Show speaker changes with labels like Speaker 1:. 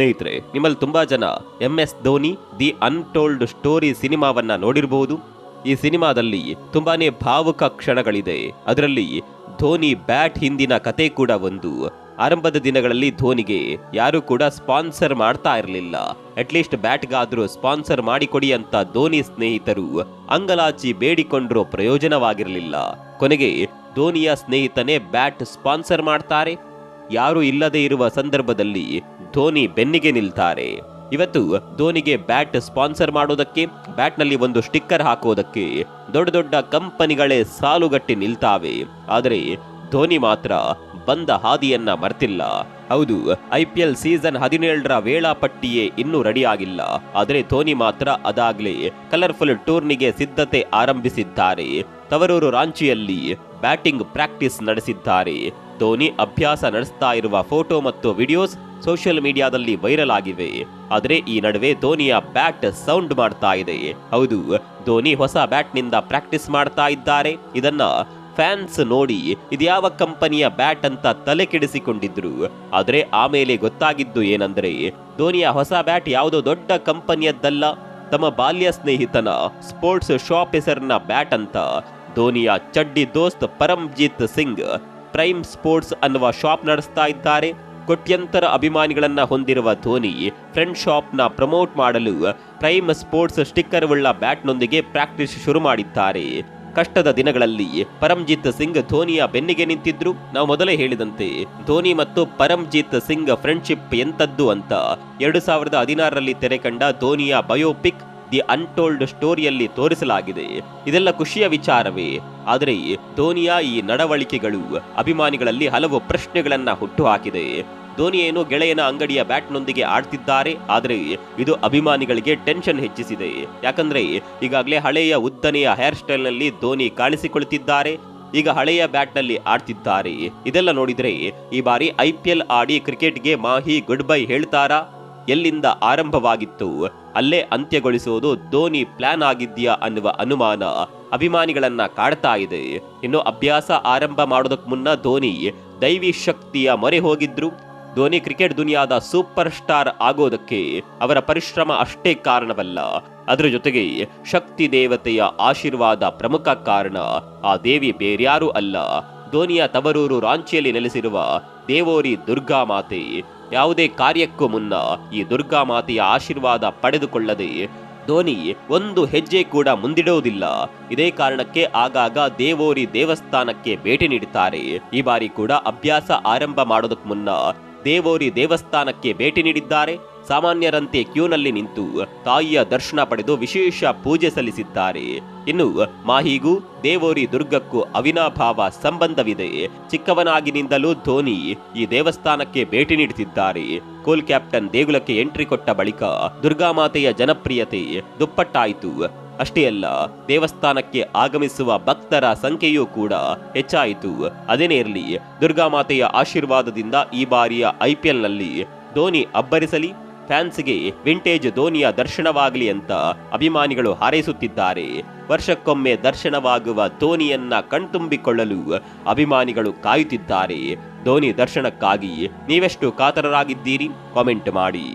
Speaker 1: ಸ್ನೇಹಿತರೆ, ನಿಮ್ಮಲ್ಲಿ ತುಂಬಾ ಜನ M S Dhoni, the untold story ಸಿನಿಮಾವನ್ನ ನೋಡಿರಬಹುದು ಈ ಸಿನಿಮಾದಲ್ಲಿ ತುಂಬಾನೇ ಭಾವುಕ ಕ್ಷಣಗಳಿದೆ. ಅದರಲ್ಲಿ ಧೋನಿ ಬ್ಯಾಟ್ ಹಿಂದಿನ ಕತೆ ಕೂಡ ಒಂದು. ಆರಂಭದ ದಿನಗಳಲ್ಲಿ ಧೋನಿಗೆ ಯಾರು ಕೂಡ ಸ್ಪಾನ್ಸರ್ ಮಾಡ್ತಾ ಇರಲಿಲ್ಲ. ಅಟ್ಲೀಸ್ಟ್ ಬ್ಯಾಟ್ಗಾದ್ರೂ ಸ್ಪಾನ್ಸರ್ ಮಾಡಿಕೊಡಿ ಅಂತ ಧೋನಿ ಸ್ನೇಹಿತರು ಅಂಗಲಾಚಿ ಬೇಡಿಕೊಂಡ್ರೂ ಪ್ರಯೋಜನವಾಗಿರಲಿಲ್ಲ. ಕೊನೆಗೆ ಧೋನಿಯ ಸ್ನೇಹಿತನೇ ಬ್ಯಾಟ್ ಸ್ಪಾನ್ಸರ್ ಮಾಡ್ತಾರೆ. ಯಾರು ಇಲ್ಲದೆ ಇರುವ ಸಂದರ್ಭದಲ್ಲಿ ಧೋನಿ ಬೆನ್ನಿಗೆ ನಿಲ್ತಾರೆ. ಇವತ್ತು ಧೋನಿಗೆ ಬ್ಯಾಟ್ ಸ್ಪಾನ್ಸರ್ ಮಾಡೋದಕ್ಕೆ, ಬ್ಯಾಟ್ನಲ್ಲಿ ಒಂದು ಸ್ಟಿಕ್ಕರ್ ಹಾಕೋದಕ್ಕೆ ದೊಡ್ಡ ದೊಡ್ಡ ಕಂಪನಿಗಳೇ ಸಾಲುಗಟ್ಟಿ ನಿಲ್ತಾವೆ. ಆದರೆ ಧೋನಿ ಮಾತ್ರ ಬಂದ ಹಾದಿಯನ್ನ ಮರ್ತಿಲ್ಲ. ಹೌದು, ಐ ಪಿ ಎಲ್ ಸೀಸನ್ ಹದಿನೇಳರ ವೇಳಾಪಟ್ಟಿಯೇ ಇನ್ನೂ ರೆಡಿ ಆಗಿಲ್ಲ ಆದರೆ ಧೋನಿ ಮಾತ್ರ ಅದಾಗ್ಲೇ ಕಲರ್ಫುಲ್ ಟೂರ್ನಿಗೆ ಸಿದ್ಧತೆ ಆರಂಭಿಸಿದ್ದಾರೆ. ತವರೂರು ರಾಂಚಿಯಲ್ಲಿ ಬ್ಯಾಟಿಂಗ್ ಪ್ರಾಕ್ಟೀಸ್ ನಡೆಸಿದ್ದಾರೆ. ಧೋನಿ ಅಭ್ಯಾಸ ನಡೆಸ್ತಾ ಇರುವ ಫೋಟೋ ಮತ್ತು ವಿಡಿಯೋಸ್ ಸೋಷಿಯಲ್ ಮೀಡಿಯಾದಲ್ಲಿ ವೈರಲ್ ಆಗಿವೆ. ಆದರೆ ಈ ನಡುವೆ ಧೋನಿಯ ಬ್ಯಾಟ್ ಸೌಂಡ್ ಮಾಡ್ತಾ ಇದೆ. ಹೌದು, ಧೋನಿ ಹೊಸ ಬ್ಯಾಟ್ನಿಂದ ಪ್ರಾಕ್ಟೀಸ್ ಮಾಡ್ತಾ ಇದ್ದಾರೆ. ಇದನ್ನ ಫ್ಯಾನ್ಸ್ ನೋಡಿ ಇದ್ಯಾವ ಕಂಪನಿಯ ಬ್ಯಾಟ್ ಅಂತ ತಲೆ ಕೆಡಿಸಿಕೊಂಡಿದ್ರು. ಆದರೆ ಆಮೇಲೆ ಗೊತ್ತಾಗಿದ್ದು ಏನಂದ್ರೆ, ಧೋನಿಯ ಹೊಸ ಬ್ಯಾಟ್ ಯಾವುದೋ ದೊಡ್ಡ ಕಂಪನಿಯದ್ದಲ್ಲ. ತಮ್ಮ ಬಾಲ್ಯ ಸ್ನೇಹಿತನ ಸ್ಪೋರ್ಟ್ಸ್ ಶಾಪ್ ಹೆಸರಿನ ಬ್ಯಾಟ್ ಅಂತ ಧೋನಿಯ ಚಡ್ಡಿ ದೋಸ್ತ್ ಪರಂಜಿತ್ ಸಿಂಗ್ ಪ್ರೈಮ್ ಸ್ಪೋರ್ಟ್ಸ್ ಅನ್ನುವ ಶಾಪ್ ನಡೆಸ್ತಾ ಇದ್ದಾರೆ. ಕೋಟ್ಯಂತರ ಅಭಿಮಾನಿಗಳನ್ನು ಹೊಂದಿರುವ ಧೋನಿ ಫ್ರೆಂಡ್ ಶಾಪ್ನ ಪ್ರಮೋಟ್ ಮಾಡಲು ಪ್ರೈಮ್ ಸ್ಪೋರ್ಟ್ಸ್ ಸ್ಟಿಕ್ಕರ್ ಉಳ್ಳ ಬ್ಯಾಟ್ನೊಂದಿಗೆ ಪ್ರಾಕ್ಟೀಸ್ ಶುರು ಮಾಡಿದ್ದಾರೆ. ಕಷ್ಟದ ದಿನಗಳಲ್ಲಿ ಪರಂಜಿತ್ ಸಿಂಗ್ ಧೋನಿಯ ಬೆನ್ನಿಗೆ ನಿಂತಿದ್ರು. ನಾವು ಮೊದಲೇ ಹೇಳಿದಂತೆ ಧೋನಿ ಮತ್ತು ಪರಂಜಿತ್ ಸಿಂಗ್ ಫ್ರೆಂಡ್ಶಿಪ್ ಎಂತದ್ದು ಅಂತ ಎರಡು ಸಾವಿರದ ಹದಿನಾರರಲ್ಲಿ ತೆರೆ ಕಂಡ ಧೋನಿಯ ಬಯೋಪಿಕ್ ದಿ ಅನ್ಟೋಲ್ಡ್ ಸ್ಟೋರಿಯಲ್ಲಿ ತೋರಿಸಲಾಗಿದೆ. ಇದೆಲ್ಲ ಖುಷಿಯ ವಿಚಾರವೇ. ಆದರೆ ಧೋನಿಯ ಈ ನಡವಳಿಕೆಗಳು ಅಭಿಮಾನಿಗಳಲ್ಲಿ ಹಲವು ಪ್ರಶ್ನೆಗಳನ್ನ ಹುಟ್ಟುಹಾಕಿದೆ. ಧೋನಿ ಏನು ಗೆಳೆಯನ ಅಂಗಡಿಯ ಬ್ಯಾಟ್ನೊಂದಿಗೆ ಆಡ್ತಿದ್ದಾರೆ. ಆದರೆ ಇದು ಅಭಿಮಾನಿಗಳಿಗೆ ಟೆನ್ಷನ್ ಹೆಚ್ಚಿಸಿದೆ. ಯಾಕಂದ್ರೆ ಈಗಾಗಲೇ ಹಳೆಯ ಉದ್ದನೆಯ ಹೇರ್ ಸ್ಟೈಲ್ನಲ್ಲಿ ಧೋನಿ ಕಾಣಿಸಿಕೊಳ್ಳುತ್ತಿದ್ದಾರೆ ಈಗ ಹಳೆಯ ಬ್ಯಾಟ್ನಲ್ಲಿ ಆಡ್ತಿದ್ದಾರೆ. ಇದೆಲ್ಲ ನೋಡಿದ್ರೆ ಈ ಬಾರಿ ಐ ಪಿ ಎಲ್ ಆಡಿ ಕ್ರಿಕೆಟ್ಗೆ ಮಾಹಿ ಗುಡ್ ಬೈ ಹೇಳ್ತಾರಾ? ಎಲ್ಲಿಂದ ಆರಂಭವಾಗಿತ್ತು, ಅಲ್ಲೇ ಅಂತ್ಯಗೊಳಿಸುವುದು ಧೋನಿ ಪ್ಲಾನ್ ಆಗಿದ್ಯಾ ಅನ್ನುವ ಅನುಮಾನ ಅಭಿಮಾನಿಗಳನ್ನ ಕಾಡ್ತಾ ಇದೆ. ಇನ್ನು ಅಭ್ಯಾಸ ಆರಂಭ ಮಾಡೋದಕ್ಕೆ ಮುನ್ನ ಧೋನಿ ದೈವಿ ಶಕ್ತಿಯ ಮೊರೆ ಹೋಗಿದ್ರು. ಧೋನಿ ಕ್ರಿಕೆಟ್ ದುನಿಯಾದ ಸೂಪರ್ ಸ್ಟಾರ್ ಆಗೋದಕ್ಕೆ ಅವರ ಪರಿಶ್ರಮ ಅಷ್ಟೇ ಕಾರಣವಲ್ಲ. ಅದರ ಜೊತೆಗೆ ಶಕ್ತಿ ದೇವತೆಯ ಆಶೀರ್ವಾದ ಪ್ರಮುಖ ಕಾರಣ ಆ ದೇವಿ ಬೇರ್ಯಾರೂ ಅಲ್ಲ. ಧೋನಿಯ ತವರೂರು ರಾಂಚಿಯಲ್ಲಿ ನೆಲೆಸಿರುವ ದೇವೋರಿ ದುರ್ಗಾ ಮಾತೆ ಯಾವುದೇ ಕಾರ್ಯಕ್ಕೂ ಮುನ್ನ ಈ ದುರ್ಗಾ ಮಾತೆಯ ಆಶೀರ್ವಾದ ಪಡೆದುಕೊಳ್ಳದೆ ಧೋನಿ ಒಂದು ಹೆಜ್ಜೆ ಕೂಡ ಮುಂದಿಡುವುದಿಲ್ಲ. ಇದೇ ಕಾರಣಕ್ಕೆ ಆಗಾಗ ದೇವೋರಿ ದೇವಸ್ಥಾನಕ್ಕೆ ಭೇಟಿ ನೀಡುತ್ತಾರೆ. ಈ ಬಾರಿ ಕೂಡ ಅಭ್ಯಾಸ ಆರಂಭ ಮಾಡೋದಕ್ಕೆ ಮುನ್ನ ದೇವೋರಿ ದೇವಸ್ಥಾನಕ್ಕೆ ಭೇಟಿ ನೀಡಿದ್ದಾರೆ. ಸಾಮಾನ್ಯರಂತೆ ಕ್ಯೂನಲ್ಲಿ ನಿಂತು ತಾಯಿಯ ದರ್ಶನ ಪಡೆದು ವಿಶೇಷ ಪೂಜೆ ಸಲ್ಲಿಸಿದ್ದಾರೆ. ಇನ್ನು ಮಾಹಿಗೂ ದೇವೋರಿ ದುರ್ಗಕ್ಕೂ ಅವಿನಾಭಾವ ಸಂಬಂಧವಿದೆ. ಚಿಕ್ಕವನಾಗಿನಿಂದಲೂ ಧೋನಿ ಈ ದೇವಸ್ಥಾನಕ್ಕೆ ಭೇಟಿ ನೀಡುತ್ತಿದ್ದಾರೆ. ಕೋಲ್ ಕ್ಯಾಪ್ಟನ್ ದೇಗುಲಕ್ಕೆ ಎಂಟ್ರಿ ಕೊಟ್ಟ ಬಳಿಕ ದುರ್ಗಾಮಾತೆಯ ಜನಪ್ರಿಯತೆ ದುಪ್ಪಟ್ಟಾಯಿತು. ಅಷ್ಟೇ ಅಲ್ಲ, ದೇವಸ್ಥಾನಕ್ಕೆ ಆಗಮಿಸುವ ಭಕ್ತರ ಸಂಖ್ಯೆಯೂ ಕೂಡ ಹೆಚ್ಚಾಯಿತು. ಅದೇನೇ ಇರಲಿ ದುರ್ಗಾಮಾತೆಯ ಆಶೀರ್ವಾದದಿಂದ ಈ ಬಾರಿಯ ಐಪಿಎಲ್ನಲ್ಲಿ ಧೋನಿ ಅಬ್ಬರಿಸಲಿ, ಫ್ಯಾನ್ಸ್ಗೆ ವಿಂಟೇಜ್ ಧೋನಿಯ ದರ್ಶನವಾಗಲಿ ಅಂತ ಅಭಿಮಾನಿಗಳು ಹಾರೈಸುತ್ತಿದ್ದಾರೆ. ವರ್ಷಕ್ಕೊಮ್ಮೆ ದರ್ಶನವಾಗುವ ಧೋನಿಯನ್ನ ಕಣ್ತುಂಬಿಕೊಳ್ಳಲು ಅಭಿಮಾನಿಗಳು ಕಾಯುತ್ತಿದ್ದಾರೆ. ಧೋನಿ ದರ್ಶನಕ್ಕಾಗಿ ನೀವೆಷ್ಟು ಕಾತರರಾಗಿದ್ದೀರಿ? ಕಾಮೆಂಟ್ ಮಾಡಿ.